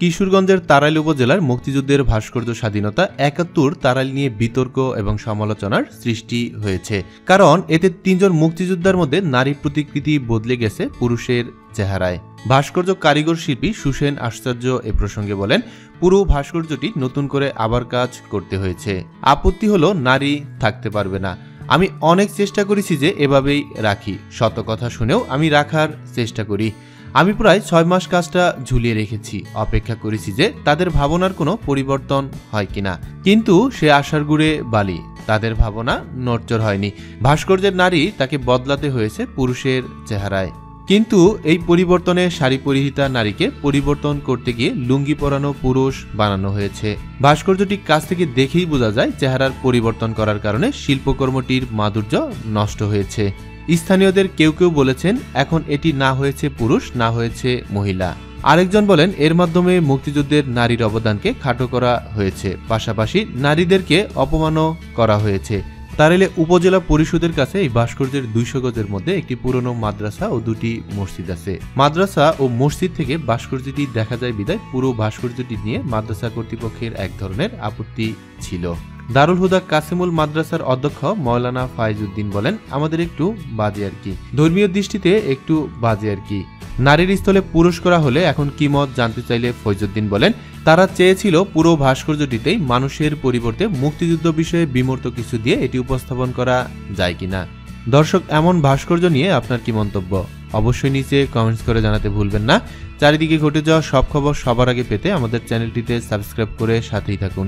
কিশোরগঞ্জের তারাইল উপজেলার মুক্তিযুদ্ধের ভাস্কর্য স্বাধীনতা একাত্তর তারাইল নিয়ে বিতর্ক এবং সমালোচনার সৃষ্টি হয়েছে। কারণ এতে তিনজন মুক্তিযোদ্ধার মধ্যে নারী প্রতিকৃতি বদলে গেছে পুরুষের চেহারায়। ভাস্কর্য কারিগর শিল্পী সুসেন আশ্চর্য এ প্রসঙ্গে বলেন, পুরো ভাস্কর্যটি নতুন করে আবার কাজ করতে হয়েছে। আপত্তি হলো নারী থাকতে পারবে না। আমি অনেক চেষ্টা করেছি যে এভাবেই রাখি। শত কথা শুনেও আমি রাখার চেষ্টা করি। আমি প্রায় ছয় মাস কাজটা ঝুলিয়ে রেখেছি। অপেক্ষা করেছি যে তাদের ভাবনার কোনো পরিবর্তন হয় কিনা। কিন্তু সে আশার গুড়ে বালি। তাদের ভাবনা নড়চড় হয়নি। ভাস্কর্যের নারী তাকে বদলাতে হয়েছে পুরুষের চেহারায়। কিন্তু এই পরিবর্তনে শাড়ি পরিহিতা নারীকে পরিবর্তন করতে গিয়ে লুঙ্গি পরানো পুরুষ বানানো হয়েছে। ভাস্কর্যটি কাছ থেকে দেখেই বোঝা যায়, চেহারার পরিবর্তন করার কারণে শিল্পকর্মটির মাধুর্য নষ্ট হয়েছে। স্থানীয়দের কেউ কেউ বলেছেন, এখন এটি না হয়েছে পুরুষ, না হয়েছে মহিলা। আরেকজন বলেন, এর মাধ্যমে মুক্তিযুদ্ধের নারীর অবদানকে খাটো করা হয়েছে। পাশাপাশি নারীদেরকে অপমানও করা হয়েছে। তারেলে উপজেলা পরিষদের কাছে এই ভাস্কর্যের দুইশো গজের মধ্যে একটি পুরনো মাদ্রাসা ও দুটি মসজিদ আছে। মাদ্রাসা ও মসজিদ থেকে ভাস্কর্যটি দেখা যায় বিদায়। পুরো ভাস্কর্যটি নিয়ে মাদ্রাসা কর্তৃপক্ষের এক ধরনের আপত্তি ছিল। দারুল হুদা কাসিমুল মাদ্রাসার অধ্যক্ষ মৌলানা ফাইজউদ্দিন বলেন, আমাদের একটু বাজে আর কি। ধর্মীয় দৃষ্টিতে একটু বাজে আর কি। নারীর স্থলে পুরুষ করা হলে এখন কি মত জানতে চাইলে ফৈজুদ্দিন বলেন, তারা চেয়েছিল পুরো ভাস্কর্যটিতেই মানুষের পরিবর্তে মুক্তিযুদ্ধ বিষয়ে বিমূর্ত কিছু দিয়ে এটি উপস্থাপন করা যায় কিনা দর্শক, এমন ভাস্কর্য নিয়ে আপনার কি মন্তব্য? অবশ্যই নিচে কমেন্টস করে জানাতে ভুলবেন না। চারিদিকে ঘটে যাওয়া সব খবর সবার আগে পেতে আমাদের চ্যানেলটিতে সাবস্ক্রাইব করে সাথেই থাকুন।